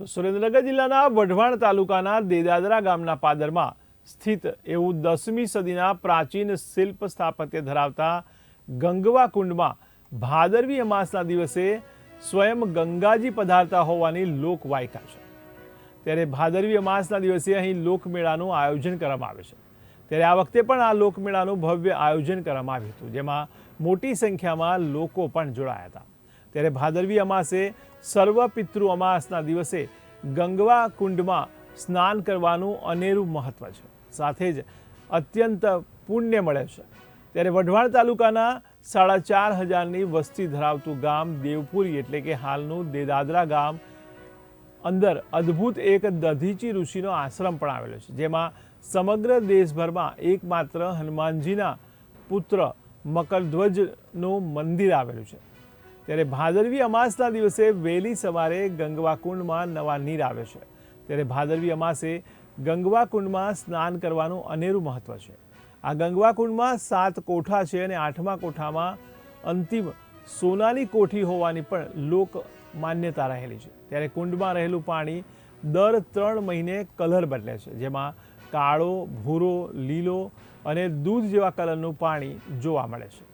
તો સુરેન્દ્રનગર જિલ્લાના વઢવાણ તાલુકાના દેદાદરા ગામના પાદરમાં સ્થિત એવું દસમી સદીના પ્રાચીન શિલ્પ સ્થાપત્ય ધરાવતા ગંગવા કુંડમાં ભાદરવી અમાસના દિવસે સ્વયં ગંગાજી પધારતા હોવાની લોકવાયકા છે. ત્યારે ભાદરવી અમાસના દિવસે અહીં લોકમેળાનું આયોજન કરવામાં આવે છે. ત્યારે આ વખતે પણ આ લોકમેળાનું ભવ્ય આયોજન કરવામાં આવ્યું હતું, જેમાં મોટી સંખ્યામાં લોકો પણ જોડાયા હતા. ત્યારે ભાદરવી અમાસે સર્વ પિતૃ અમાસના દિવસે ગંગવા કુંડમાં સ્નાન કરવાનું અનેરું મહત્વ છે. સાથે જ અત્યંત પુણ્ય મળે છે. ત્યારે વઢવાણ તાલુકાના સાડા ચાર હજારની વસ્તી ધરાવતું ગામ દેવપુરી એટલે કે હાલનું દેદાદરા ગામ અંદર અદ્ભુત એક દધીચી ઋષિનો આશ્રમ પણ આવેલો છે, જેમાં સમગ્ર દેશભરમાં એકમાત્ર હનુમાનજીના પુત્ર મકરધ્વજનું મંદિર આવેલું છે. ત્યારે ભાદરવી અમાસના દિવસે વહેલી સવારે ગંગવા કુંડમાં નવા નીર આવે છે. ત્યારે ભાદરવી અમાસે ગંગવા કુંડમાં સ્નાન કરવાનું અનેરું મહત્વ છે. આ ગંગવા કુંડમાં સાત કોઠા છે અને આઠમા કોઠામાં અંતિમ સોનાની કોઠી હોવાની પણ લોક માન્યતા રહેલી છે. ત્યારે કુંડમાં રહેલું પાણી દર ત્રણ મહિને કલર બદલે છે. જેમાં કાળો, ભૂરો, લીલો અને દૂધ જેવા કલરનું પાણી જોવા મળે છે.